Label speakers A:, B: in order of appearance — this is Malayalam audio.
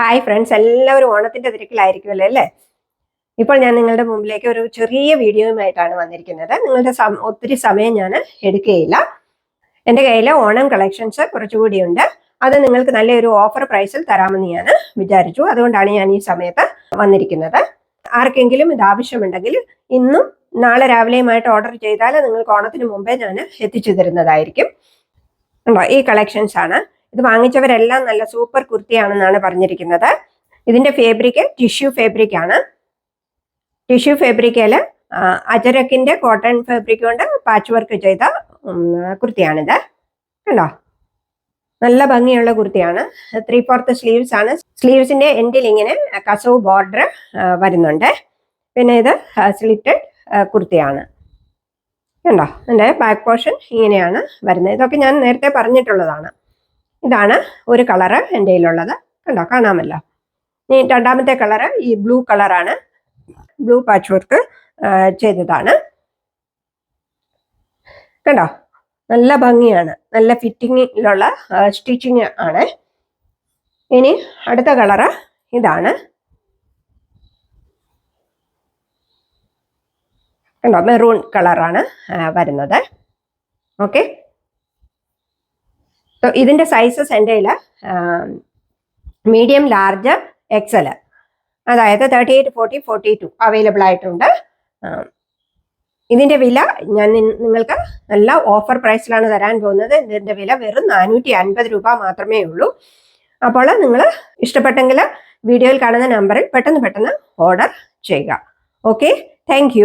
A: ഹായ് ഫ്രണ്ട്സ് എല്ലാവരും ഓണത്തിന്റെ തിരക്കിലായിരിക്കുമല്ലോ അല്ലേ? ഇപ്പോൾ ഞാൻ നിങ്ങളുടെ മുമ്പിലേക്ക് ഒരു ചെറിയ വീഡിയോയുമായിട്ടാണ് വന്നിരിക്കുന്നത്. നിങ്ങളുടെ ഒത്തിരി സമയം ഞാൻ എടുക്കുകയില്ല. എന്റെ കയ്യിൽ ഓണം കളക്ഷൻസ് കുറച്ചുകൂടിയുണ്ട് അത് നിങ്ങൾക്ക് നല്ലൊരു ഓഫർ പ്രൈസിൽ തരാമെന്ന് ഞാൻ വിചാരിച്ചു. അതുകൊണ്ടാണ് ഞാൻ ഈ സമയത്ത് വന്നിരിക്കുന്നത്. ആർക്കെങ്കിലും ഇത് ആവശ്യമുണ്ടെങ്കിൽ ഇന്നും നാളെ രാവിലെയുമായിട്ട് ഓർഡർ ചെയ്താൽ നിങ്ങൾക്ക് ഓണത്തിന് മുമ്പേ ഞാൻ എത്തിച്ചു തരുന്നതായിരിക്കും. ഈ കളക്ഷൻസ് ആണ്. ഇത് വാങ്ങിച്ചവരെല്ലാം നല്ല സൂപ്പർ കുർത്തിയാണെന്നാണ് പറഞ്ഞിരിക്കുന്നത്. ഇതിന്റെ ഫേബ്രിക് ടിഷ്യൂ ഫേബ്രിക് ആണ്. ടിഷ്യൂ ഫേബ്രിക്കൽ അജരക്കിന്റെ കോട്ടൺ ഫാബ്രിക് കൊണ്ട് പാച്ച് വർക്ക് ചെയ്ത കുർത്തിയാണിത്. കണ്ടോ? നല്ല ഭംഗിയുള്ള കുർത്തിയാണ്. ത്രീ ഫോർത്ത് സ്ലീവ്സ് ആണ്. സ്ലീവ്സിന്റെ എൻഡിൽ ഇങ്ങനെ കസവ് ബോർഡർ വരുന്നുണ്ട്. പിന്നെ ഇത് സ്ലിറ്റഡ് കുർത്തിയാണ്. കണ്ടോ? എന്റെ ബാക്ക് പോർഷൻ ഇങ്ങനെയാണ് വരുന്നത്. ഇതൊക്കെ ഞാൻ നേരത്തെ പറഞ്ഞിട്ടുള്ളതാണ്. ഇതാണ് ഒരു കളറ് എന്റെ കയ്യിലുള്ളത്. കണ്ടോ? കാണാമല്ലോ. ഇനി രണ്ടാമത്തെ കളറ് ഈ ബ്ലൂ കളറാണ്. ബ്ലൂ പാച്ച് വർക്ക് ചെയ്തതാണ്. കണ്ടോ? നല്ല ഭംഗിയാണ്. നല്ല ഫിറ്റിങ്ങിലുള്ള സ്റ്റിച്ചിങ് ആണ്. ഇനി അടുത്ത കളറ് ഇതാണ്. കണ്ടോ? മെറൂൺ കളറാണ് വരുന്നത്. ഓക്കെ. ഇതിന്റെ സൈസസ് എന്റെ കയ്യിൽ മീഡിയം ലാർജ് എക്സൽ അതായത് thirty eight forty forty two available ആയിട്ടുണ്ട്. ഇതിന്റെ വില ഞാൻ നിങ്ങൾക്ക് നല്ല ഓഫർ പ്രൈസിലാണ് തരാൻ പോകുന്നത്. ഇതിന്റെ വില വെറും നാനൂറ്റി അൻപത് രൂപ മാത്രമേ ഉള്ളൂ. അപ്പോൾ നിങ്ങൾ ഇഷ്ടപ്പെട്ടെങ്കിൽ വീഡിയോയിൽ കാണുന്ന നമ്പറിൽ പെട്ടെന്ന് പെട്ടെന്ന് ഓർഡർ ചെയ്യുക. Okay thank